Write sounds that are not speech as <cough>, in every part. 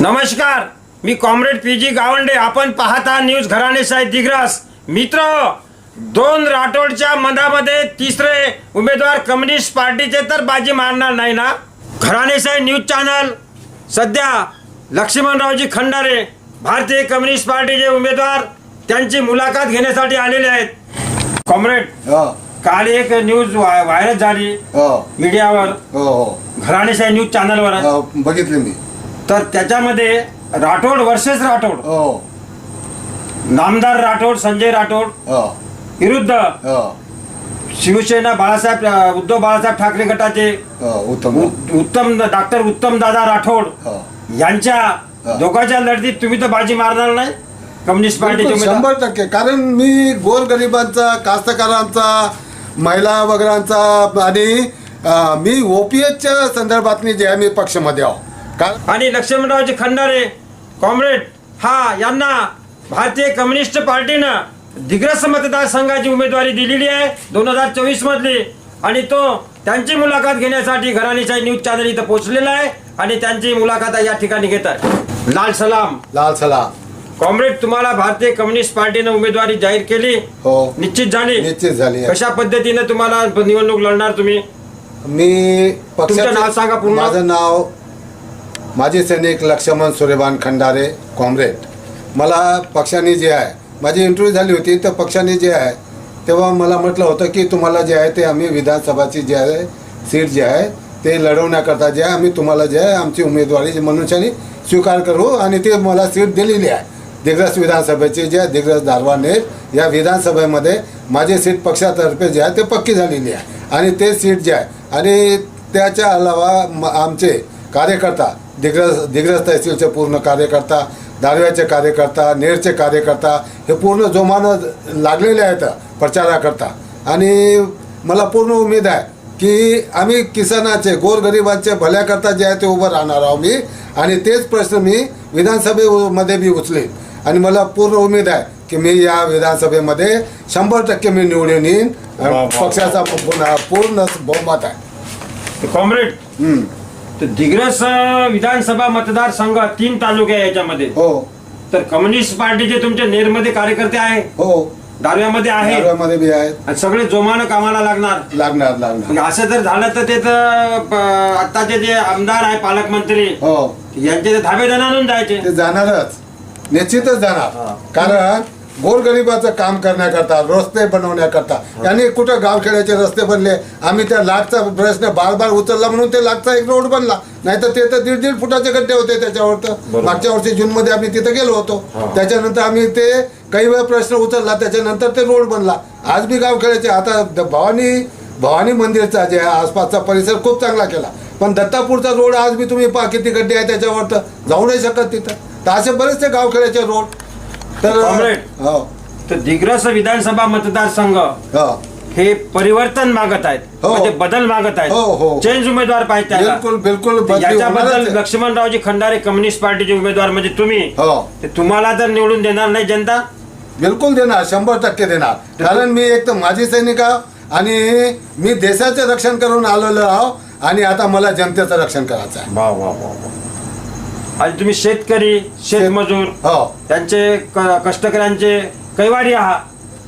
नमस्कार मी comrade P G Gawande. आपण पाहता न्यूज घराणे साहेब दिग्रस. मित्र दोन राठोडच्या मधामध्ये तिसरे उमेदवार कम्युनिस्ट पार्टीचे तर बाजी मारणार नाही ना? घराणे साहेब न्यूज चॅनल. सध्या लक्ष्मणरावजी खंडारे भारतीय कम्युनिस्ट पार्टीचे उमेदवार त्यांची मुलाखत घेण्यासाठी आलेले आहेत. कॉम्रेड हो. काल एक न्यूज व्हाय- व्हायरल झाली हो. मीडियावर. हो हो. घराणे साहेब न्यूज चॅनलवर बघितले मी. तर त्याच्यामध्ये राठोड वर्सेस राठोड. हो. नामदार राठोड संजय राठोड हो. विरुद्ध हो. शिवसेना बाळासाहेब अ, उद्धव बाळासाहेब ठाकरे गटाचे हो उत्तम. उ- उत्तम डॉक्टर उत्तम दादा राठोड हो. यांच्या दोघांच्या लढतीत तुम्ही तर बाजी मारणार नाही? कम्युनिस्ट बिलकुल, उमेदवार. शंभर टक्के. कारण मी गोरगरिबांचा कास्तकारांचा महिला वगैरेंचा आणि अं, मी ओपीएसच्या संदर्भातनी जे आहे मी पक्षामध्ये आहो आणि लक्ष्मणरावजी खंडारे कॉम्रेड हा यांना भारतीय कम्युनिस्ट पार्टीनं दिग्रस मतदारसंघाची उमेदवारी दिलेली आहे दोन हजार चोवीस मधली. आणि तो त्यांची मुलाखत घेण्यासाठी घराणीच्या न्यूज चॅनल इथं पोहोचलेला आहे आणि त्यांची मुलाखत या ठिकाणी घेत आहे. लाल सलाम. लाल सलाम. कॉम्रेड तुम्हाला भारतीय कम्युनिस्ट पार्टीनं उमेदवारी जाहीर केली? हो. निश्चित झाली? निश्चित झाली. कशा पद्धतीने तुम्हाला निवडणूक लढणार तुम्ही? मी तुमचं नाव सांगा पूर्ण. माझं नाव माजी सैनिक लक्ष्मण सुरेबान खंडारे कॉम्रेड मला पक्षाने जे आहे माझी इंटरव्ह्यू झाली होती तर पक्षाने जे आहे तेव्हा मला म्हटलं होतं की तुम्हाला जे आहे ते आम्ही विधानसभाची जे आहे सीट जे आहे ते लढवण्याकरता जे आहे आम्ही तुम्हाला जे आहे आमची उमेदवारी मनुष्याने स्वीकार करू आणि ते मला सीट दिलेली आहे. दिग्रस विधानसभेची जे आहे दिग्रस दारवाने या विधानसभेमध्ये माझी सीट पक्षातर्फे जे आहे ते पक्की झालेली आहे. आणि ते सीट जे आहे आणि त्याच्या अलावा आमचे कार्यकर्ता दिग्रस दिग्रस तहसीलचे पूर्ण कार्यकर्ता दारव्याचे कार्यकर्ता नेरचे कार्यकर्ता हे पूर्ण जोमानं लागलेले आहेत प्रचाराकरता. आणि मला पूर्ण उमेद आहे की आम्ही किसानाचे गोरगरिबांचे भल्याकरता जे आहे ते उभं राहणार आहोत मी. आणि तेच प्रश्न मी विधानसभेमध्ये बी उचलेन. आणि मला पूर्ण उमेद आहे की मी या विधानसभेमध्ये शंभर टक्के मी निवडून येईन. पक्षाचा पूर्ण पूर्ण बहुमत आहे. कॉम्रेड. तर दिग्रस विधानसभा मतदारसंघ तीन तालुके आहे याच्यामध्ये. हो. तर कम्युनिस्ट पार्टीचे तुमचे नेरमध्ये कार्यकर्ते आहे. हो. दारव्यामध्ये आहे दारव्यामध्ये बी आहेत. आणि सगळे जोमानं कामाला लागणार. लागणार लागणार. मग असं जर झालं तर ते तर प- आत्ताचे जे आमदार आहे पालकमंत्री हो. यांचे ते धाबे आणून जायचे. ते जाणारच. निश्चितच. जाणार. कारण गोरगरिबाचं काम करण्याकरता रस्ते बनवण्याकरता. यांनी कुठं गावखेड्याचे रस्ते बनले? आम्ही त्या लाटचा प्रश्न बार बार उचलला म्हणून ते लाटचा एक रोड बनला. नाही तर ते तर दीड दीड फुटाचे गड्डे होते त्याच्यावर तर. मागच्या वर्षी जून मध्ये आम्ही तिथे गेलो होतो. त्याच्यानंतर आम्ही ते काही वेळ प्रश्न उचलला त्याच्यानंतर ते रोड बनला. आज बी गावखेड्याचे आता भवानी भवानी मंदिरचा जे आसपासचा परिसर खूप चांगला केला. पण दत्तापूरचा रोड आज बी तुम्ही पहा किती गड्डे आहे त्याच्यावर तर जाऊ नाही शकत तिथं. तर असे बरेचसे गावखेड्याचे रोड तर. हो तर दिग्रस विधानसभा मतदारसंघ हो हे परिवर्तन मागत आहेत हो. म्हणजे बदल मागत हो, हो. आहेत चेंज उमेदवार पाहिजे त्याला. बिलकुल बिलकुल होणारच याच्याबद्दल आहे. लक्ष्मणरावजी खंडारे कम्युनिस्ट पार्टीचे उमेदवार म्हणजे तुम्ही हो ते तुम्हाला तर निवडून देणार नाही जनता बिलकुल देणार शंभर टक्के देणार कारण मी एक तर माजी सैनिक आहो आणि मी देशाचे रक्षण करून आलेलो आहो आणि आता मला जनतेचं रक्षण करायचं आहे वा वा वा आणि तुम्ही शेतकरी शेतमजूर हो. त्यांचे क- कष्टकऱ्यांचे कैवारी आहात.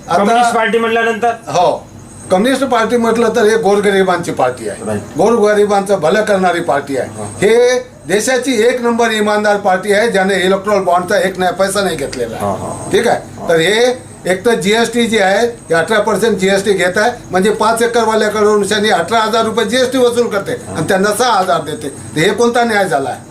आता- कम्युनिस्ट पार्टी म्हणल्यानंतर हो. कम्युनिस्ट पार्टी म्हटलं तर हे गोरगरिबांची पार्टी आहे. Right. गोरगरिबांचं भलं करणारी पार्टी आहे. हे देशाची एक नंबर इमानदार पार्टी आहे ज्याने इलेक्ट्रॉल बॉन्डचा एक नाही पैसा नाही घेतलेला हा, हा, आहे ठीक आहे? तर हे एक तर जीएसटी जी आहे हे अठरा पर्सेंट जीएसटी घेत आहे. म्हणजे पाच एकरवाल्याकडून शनी अठरा हजार रुपये जीएसटी वसूल करते आणि त्यांना सहा हजार देते. तर हे कोणता न्याय झाला आहे?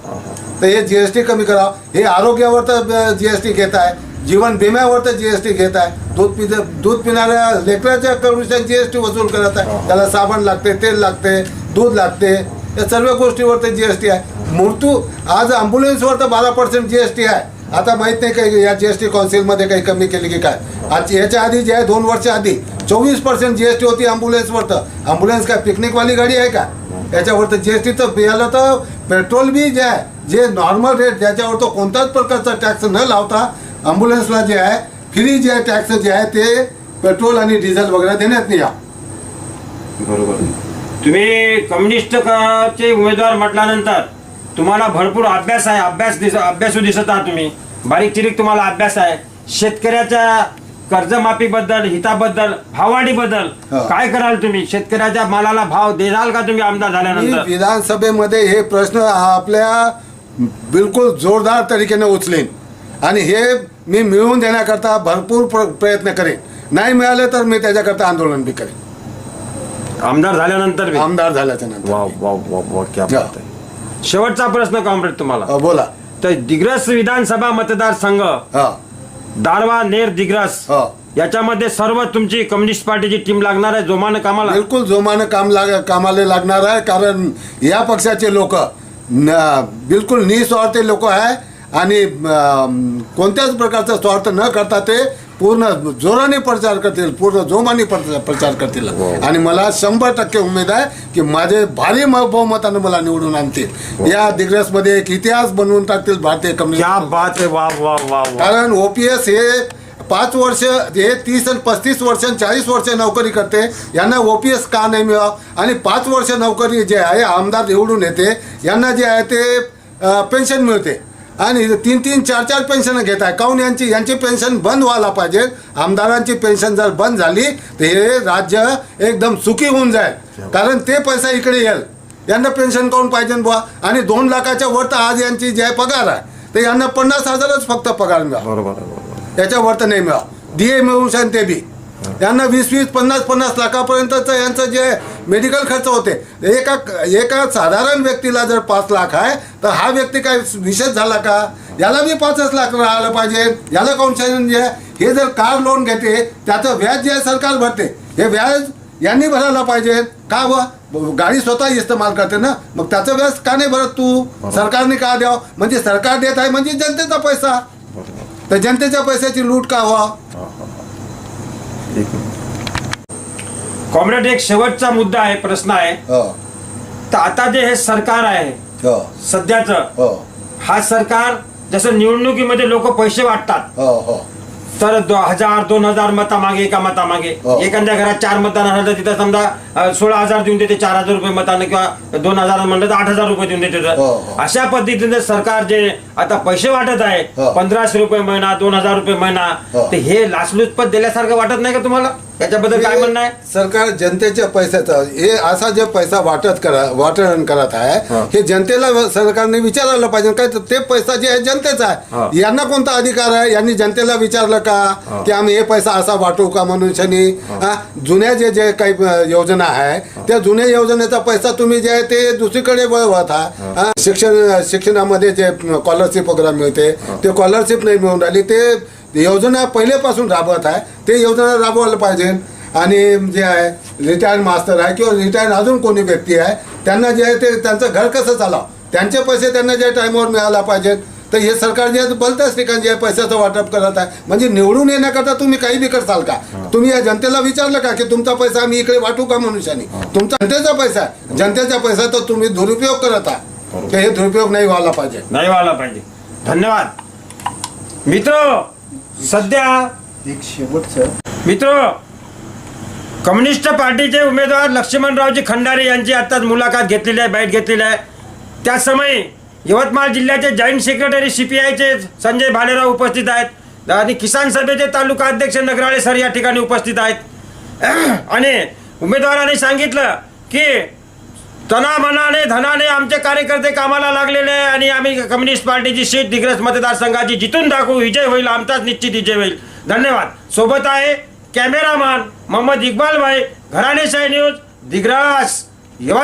तर हे जी एस टी कमी करावं हे आरोग्यावर तर जी एस टी घेत आहे. जीवन विम्यावर तर जी एस टी घेत आहे. दूध पि दूध पिणाऱ्या लेकराच्या कडून टी वसूल करत आहे. त्याला साबण लागते तेल लागते दूध लागते. या सर्व गोष्टीवर तर जी एस टी आहे. मृत्यू आज अँब्युलन्सवर तर बारा पर्सेंट जी एस टी आहे. आता माहीत नाही काही या जी एस टी काउन्सिलमध्ये काही कमी केली की काय. आज याच्या आधी जे आहे दोन वर्ष आधी चोवीस पर्सेंट जी एस टी होती ॲम्ब्युलन्सवर तर. ॲम्ब्युलन्स काय पिकनिकवाली गाडी आहे का? याच्यावर तर जीएसटी तर याला तर पेट्रोल बी जे आहे जे नॉर्मल रेट ज्याच्यावर तो कोणताच प्रकारचा टॅक्स न लावता अँब्युलन्सला जे आहे फ्री जे आहे टॅक्स जे आहे ते पेट्रोल आणि डिझेल वगैरे देण्यात आहे. बरोबर. तुम्ही कम्युनिस्ट क- चे उमेदवार म्हटल्यानंतर तुम्हाला भरपूर अभ्यास आहे अभ्यास दिस अभ्यासू दिसत आहात तुम्ही. बारीक चिरीक तुम्हाला अभ्यास आहे. शेतकऱ्याच्या कर्जमाफीबद्दल हिताबद्दल भाववाढीबद्दल. काय कराल तुम्ही? शेतकऱ्याच्या मालाला भाव देणार का तुम्ही आमदार झाल्यानंतर? विधानसभेमध्ये हे प्रश्न आपल्या बिलकुल जोरदार तरीकेने उचलेन. आणि हे मी मिळवून देण्याकरता भरपूर प्र- प्रयत्न करेन. नाही मिळाले तर मी त्याच्याकरता आंदोलन बी करेन. आमदार झाल्यानंतर? आमदार झाल्याच्यानंतर शेवटचा प्रश्न कॉम्रेड तुम्हाला. बोला. तर दिग्रस विधानसभा मतदारसंघ दारवा नेर दिग्रस याच्यामध्ये सर्व तुमची कम्युनिस्ट पार्टीची टीम लागणार आहे जोमानं कामाला? बिलकुल जोमानं काम लाग कामाला लागणार आहे कारण या पक्षाचे लोक बिलकुल निस्वार्थी लोक आहे आणि कोणत्याच प्रकारचा स्वार्थ न करता ते पूर्ण जोराने प्रचार करतील पूर्ण जोमाने प्रचार करतील. आणि मला शंभर टक्के उमेद आहे की माझे भारी म- बहुमतानं मला निवडून आणतील. या दिग्रसमध्ये एक इतिहास बनवून टाकतील भारतीय कम्युनिस्ट कारण ओपीएस हे पाच वर्ष हे तीस आणि पस्तीस वर्ष आणि चाळीस वर्ष नोकरी करते. यांना ओ पी एस का नाही मिळावं आणि पाच वर्ष नोकरी जे आहे आमदार निवडून येते यांना जे आहे ते पेन्शन मिळते. आणि तीन तीन चार चार पेन्शन घेत आहे. काऊन यांची? यांची पेन्शन बंद व्हायला पाहिजे. आमदारांची पेन्शन जर बंद झाली तर हे राज्य एकदम सुखी होऊन जाईल. कारण ते पैसा इकडे येईल. यांना पेन्शन काऊन पाहिजे बुवा? आणि दोन लाखाच्या वर तर आज यांची जे आहे पगार आहे. तर यांना पन्नास हजारच फक्त पगार मिळाला. बरोबर त्याच्यावर तर नाही मिळाव डीए मिळून शान ते बी. यांना वीस वीस पन्नास पन्नास लाखापर्यंतचं यांचं जे मेडिकल खर्च होते एका एका साधारण व्यक्तीला जर पाच लाख आहे तर हा व्यक्ती काय विशेष झाला का? याला बी पाचच लाख राहायला पाहिजे. याला कौन्शन जे? हे जर कार लोन घेते त्याचं व्याज जे आहे सरकार भरते. हे व्याज यांनी भरायला पाहिजे. का व? गाडी स्वतः इस्तेमाल करते ना? मग त्याचं व्याज का नाही भरत तू? सरकारने का द्यावं? म्हणजे सरकार देत आहे म्हणजे जनतेचा पैसा. तर जनतेच्या पैशाची लूट का व्हा? कॉम्रेड एक शेवटचा मुद्दा आहे प्रश्न आहे. हो. तर आता जे हे सरकार आहे हो. सध्याचं हो. हा सरकार जसं निवडणुकीमध्ये लोक पैसे वाटतात तर दो हजार दोन हजार मतामागे एका मतामागे हो. एखाद्या घरात चार मतदान असलं तर तिथं समजा अ, सोळा हजार देऊन देते चार हजार रुपये मतानं किंवा दोन हजार म्हणलं तर आठ हजार रुपये देऊन देते. हो. अशा पद्धतीने सरकार जे आता पैसे वाटत आहे हो. पंधराशे रुपये महिना दोन हजार रुपये महिना हो. तर हे लाचलुचपत दिल्यासारखं वाटत नाही का तुम्हाला याच्याबद्दल काय म्हणणं आहे सरकार जनतेच्या पैशाचा हे असा जे पैसा वाटत करा वाटण करत हा. आहे हे जनतेला सरकारने विचारायला पाहिजे काय तर ते पैसा जे आहे जनतेचा हा. आहे यांना कोणता अधिकार आहे यांनी जनतेला विचारलं का? की आम्ही हे पैसा असा वाटू का म्हणून शनी? जुन्या जे जे काही योजना आहे त्या जुन्या योजनेचा पैसा तुम्ही जे आहे ते दुसरीकडे वळवत हा, शिक्षण शिक्षणामध्ये जे स्कॉलरशिप वगैरे मिळते ते स्कॉलरशिप नाही मिळून राहिली ते योजना पहिलेपासून राबवत आहे. ते योजना राबवायला पाहिजे. आणि जे आहे रिटायर्ड मास्टर आहे किंवा रिटायर्ड अजून कोणी व्यक्ती आहे त्यांना जे आहे ते त्यांचं घर कसं चालावं? त्यांचे पैसे त्यांना जे टाईमवर मिळायला पाहिजेत. तर हे सरकार जे आहे भलत्याच ठिकाणी जे पैशाचं वाटप करत आहे. म्हणजे निवडून येण्याकरता तुम्ही काही बी करसाल का? तुम्ही या जनतेला विचारलं का की तुमचा पैसा आम्ही इकडे वाटू का मनुष्याने तुमचा जनतेचा पैसा आहे. जनतेचा पैसा तर तुम्ही दुरुपयोग करत आहात. की हे दुरुपयोग नाही व्हायला पाहिजे. नाही व्हायला पाहिजे. धन्यवाद. मित्र सध्या एक शेवटचं. मित्र कम्युनिस्ट पार्टीचे उमेदवार लक्ष्मणरावजी खंडारे यांची आताच मुलाखत घेतलेली आहे बैठ घेतलेली आहे. त्या समयी यवतमाळ जिल्ह्याचे जॉईंट सेक्रेटरी सीपीआयचे संजय भालेराव उपस्थित आहेत. आणि किसान सभेचे तालुका अध्यक्ष नगराळे सर या ठिकाणी उपस्थित आहेत. <clears throat> आणि उमेदवाराने सांगितलं की तनामनाने धनाने आमचे कार्यकर्ते कामाला लागलेले आहे आणि आम्ही कम्युनिस्ट पार्टीची सीट दिग्रस मतदारसंघाची जिथून दाखवू विजय होईल आमचाच निश्चित विजय होईल. धन्यवाद. सोबत आहे कॅमेरामॅन मोहम्मद इक्बाल भाई घराणेशाही न्यूज दिग्रस यवत